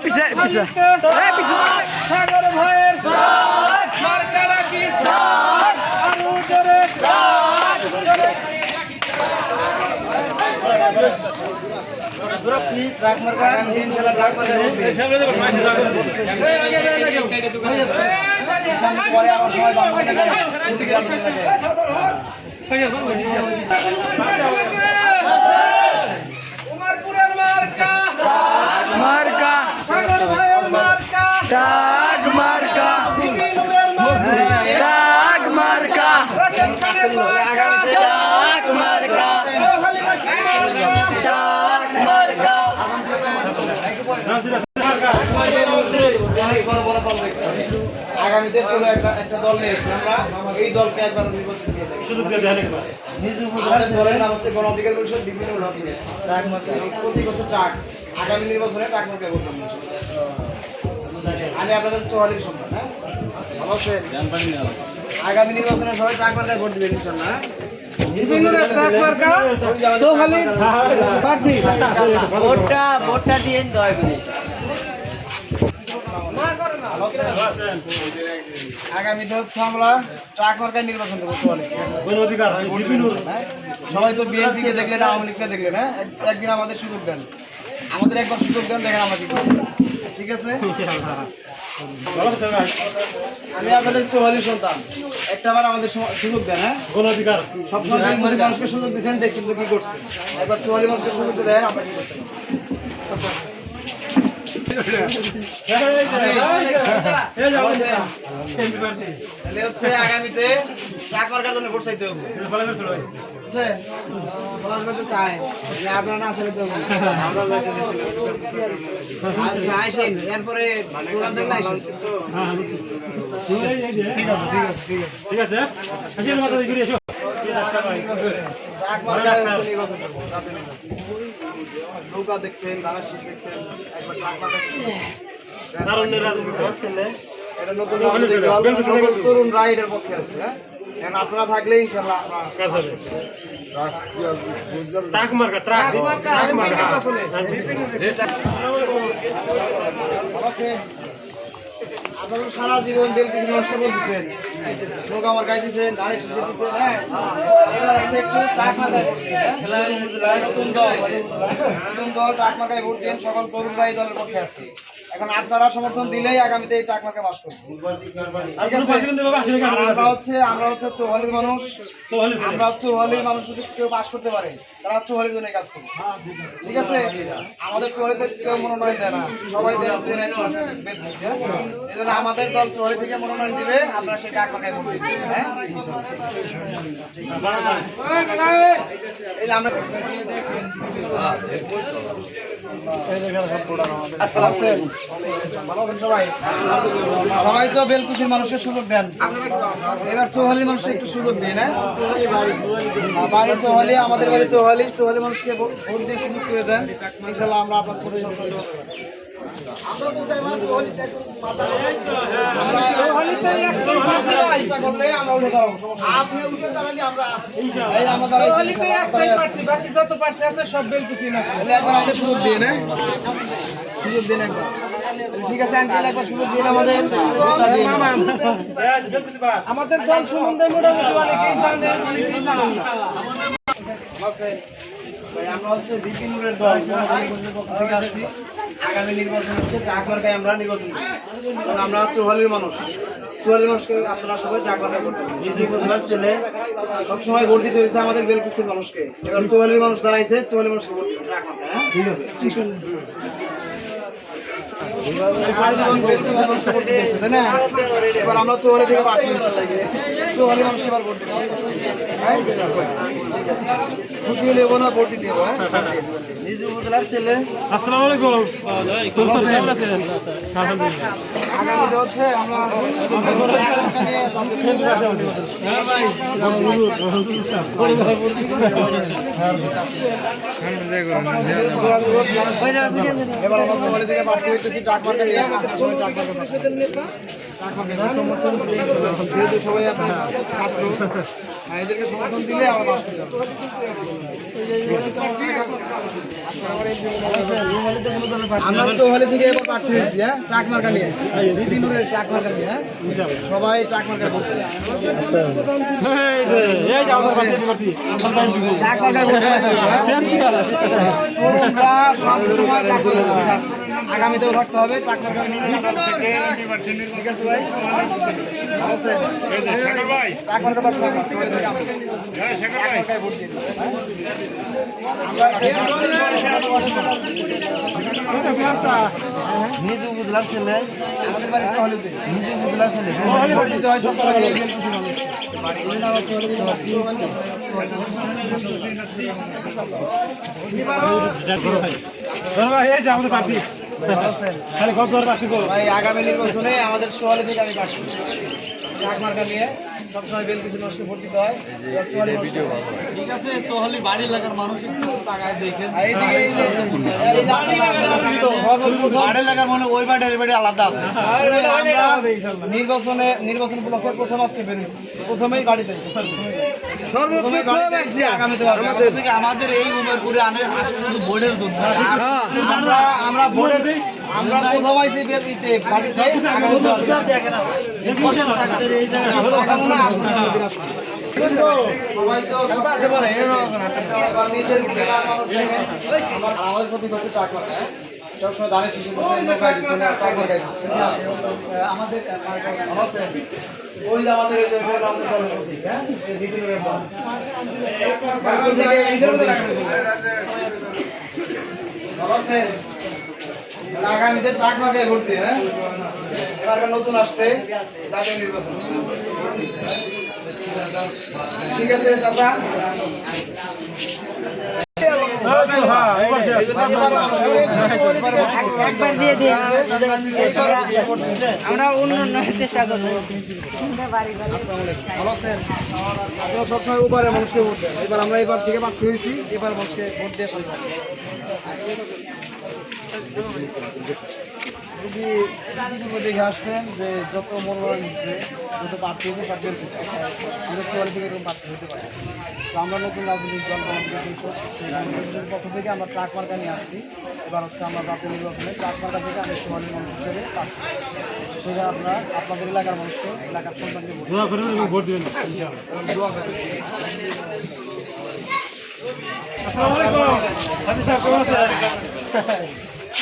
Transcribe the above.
পিছে পিছে এই পিছে সাগর ভাইয়ের মার্কাটা কি আরও জোরে জোরে। উমারপুরের মার্কা মার্কা সাগর ভাইয়ের মার্কা টাক মার্কা বিপিনুরের মার্কা টাক মার্কা রাশেদ খানের মার্কা টাক মার্কা চৌহালি মাসির মার্কা। টাক মার্কা। বড় বড় দল দেখছি আগামীতে ষোলো একটা একটা দল নিয়ে এসেছি আমরা। এই দলকে একবার সুযোগ দলের নাম হচ্ছে গণ অধিকার পরিষদ বিভিন্ন ট্রাক মার্কা। প্রতীক হচ্ছে ট্রাক। আগামী নির্বাচনে ট্রাক মার্কা আমি আপনাদের চৌহালির সন্তান হ্যাঁ? ভালো আছেন আগামী নির্বাচনে সবাই ট্রাক ভোট দিবেন ইনশাল্লাহ হ্যাঁ? আগামীতে হচ্ছে আমরা ট্রাক মার্কায় নির্বাচন করব চুয়াল্লিশ হ্যাঁ? সবাই তো বিএনপি কে দেখলেন আওয়ামী লীগকে দেখলেন হ্যাঁ? একদিন আমাদের সুযোগ দেন। আমাদের একবার সুযোগ দেন দেখেন আমরা কি করি। ঠিক আছে আমি আপনাদের চৌহালি সন্তান একটা বার আমাদের সুযোগ দেন হ্যাঁ সবসময় বিএনপি মানুষকে সুযোগ দিচ্ছেন দেখছেন তো কি করছে একবার চৌহালি মানুষকে সুযোগ দেন আমরা কি করতে পারি। আগামীতে মার্কার জন্য ভোট চাইতে হবে। চায় যে আপনারা না আসলে। আচ্ছা আইসেন এরপরে প্রোগ্রাম দেখলে আইসেন ট্রাক মার্কার হচ্ছে নির্বাচন করব, রাতে নৌকা দেখছেন ধারা শীত দেখছেন একবার ট্রাক এটা নতুন সকল তরুণ রাইডের পক্ষে আছে হ্যাঁ? এখন আপনারা থাকলে ইনশাল্লাহ ট্রাক মার্কা ট্রাক। মার্কা আপনারা সারা জীবন বেল কিছু নষ্ট করে দিচ্ছেন নৌকা আমার গাই দিচ্ছেন ধারে দিচ্ছেন হ্যাঁ এবার হচ্ছে একটু ট্রাক মার্কায় ভোট দিন? নতুন দল। নতুন দল ট্রাক মার্কায় ভোট দিন সকল তরুণরা এই দলের পক্ষে আছে। এখন আপনারা সমর্থন দিলেই আগামীতে এই ট্রাক মার্কা বাস করবে আমরা হচ্ছে আমরা হচ্ছে চৌহালির মানুষ। আমরা চৌহালির মানুষ যদি কেউ বাস করতে পারে তারা চৌহালির জন্য কাজ করবে। ঠিক আছে? আমাদের চৌহালিতে কেউ মনোনয়ন দেয় না। সবাই হ্যাঁ? এই জন্য আমাদের দল চৌহালি থেকে মনোনয়ন দিবে আপনারা সেই টাকা পাকায় ভোট দিবেন, হ্যাঁ? এই আমরা আসসালামু সবাই তো বেলকুচির মানুষের সুযোগ দেন। এবার চৌহালির মানুষকে একটু সুযোগ দিন হ্যাঁ বাড়ি চৌহালি আমাদের বাড়ি চৌহালি। চৌহালি মানুষকে ভোট দিয়ে সুযোগ করে দেন। ইনশাল্লাহ আমরা আপনার ছোট ছোট সুযোগ দিন। একবার ঠিক আছে আঙ্কেল একবার সুযোগ দিন আমাদের আমাদের দল সম্বন্ধে মোটামুটি অনেকেই জানে অনেকেই জানেন না। আমরা হচ্ছে বিপিনুরের দল থেকে আসছি। আগামী নির্বাচন হচ্ছে মার্কায় আমরা নির্বাচন। কারণ আমরা চৌহালির মানুষ। চৌহালির মানুষকে আপনারা সবাই ট্রাক মার্কায় ভোট দেবেন। ছেলে সবসময় ভোট দিতে হয়েছে আমাদের বেলকুচির মানুষকে। এবার চৌহালির মানুষ দাঁড়াইছে চৌহালির মানুষকে ভোট মার্কায় হ্যাঁ? ঠিক আছে সারা জীবন বেলকুচির মানুষকে ভোট দিতে হয়েছে, তাই না? এবার আমরা চৌহালি থেকে পাঠিয়ে চৌহালি মানুষকে এবার ভোট হ্যাঁ? খুশি হলে ওনার ভোট দিতে হবে নিজে আসসালামু আলাইকুম আলহামদুলিল্লাহ। এবার আমরা সবাই আপনার ছাত্র আমরা চৌহালি থেকে এবার প্রার্থী হয়েছি হ্যাঁ? ট্রাক মার্কা নিয়ে। বিপিনুরের ট্রাক মার্কা নিয়ে হ্যাঁ? সবাই ট্রাক মার্কা পার্টি ট্রাক দেবে, হ্যাঁ? সবসময় ট্রাক আছে। আগামীতেও থাকতে হবে ঠিক আছে ভাই? হ্যাঁ? নিজে ছেলে আমাদের বাড়ি চহলিতে নিজে উপজেলার ছেলে। হয় সব ভাই এই যে আমাদের পার্টি গপ ধরে পার্টি ভাই আগামী নির্বাচনে আমাদের সোয়ালে থেকে আমি কাজ করব ট্রাক মার্কা নিয়ে সবসময় বেল কিছু মানুষকে ভোট দিতে হয়। এবার চুয়াল্লি মানুষকে- ঠিক আছে সোহালি বাড়ি এলাকার মানুষ একটু তাকায় দেখেন। আর এইদিকে এই যে- এই যে আপনারা তো সর্বপ্রথম বাড়ি এলাকার মানে ওই বাড়ি এই বাড়ি আলাদা আছে। নির্বাচনে নির্বাচন উপলক্ষে প্রথম আজকে বেরিয়েছি প্রথমেই বাড়িতে সর্বপ্রথম আমাদের থেকে আমাদের এই উমেরপুরে আনে শুধু বোর্ডের জন্য আমরা আমরা ভোটের আমরা প্রথম আইসি বেরিতে বাড়িতে আগামীতে আসব। দেখে না বসেন থাকা আগামী সবাই তো আছে বলে, এরকম না। আবার নিজের জেলার মানুষ থেকে আমার- আমাদের প্রতি টাকা হ্যাঁ? সবসময় দানের শিশু। আমাদের ওই যে আমাদের হ্যাঁ? ট্রাক হ্যাঁ? এবার নতুন আসছে জাতীয় নির্বাচন। ঠিক আছে চাচা। একবার দিয়ে দিই আমরা অন্য চেষ্টা করব। আপনারা সবসময় উপরে মানুষকে ভোট দেন এবার আমরা এবার থেকে প্রার্থী হয়েছি এবার মানুষকে ভোট দিয়ে। যদি দেখে আসছেন যে যত মনোনয়ন দিচ্ছে যত প্রার্থী আমরা চুয়ালি থেকে এরকম প্রার্থী হতে পারি। তো আমরা নতুন রাজনৈতিক দল গণতন্ত্রের পক্ষ থেকে আমরা ট্রাক মার্কা নিয়ে আসছি। এবার হচ্ছে আমরা জাতীয় নির্বাচনে ট্রাক মার্কা থেকে আমি চুয়ালি মানুষ হিসেবে প্রার্থী সেটা আমরা আপনাদের এলাকার মানুষকে এলাকার সন্তানকে ভোট দিবেন। আসসালামু আলাইকুম।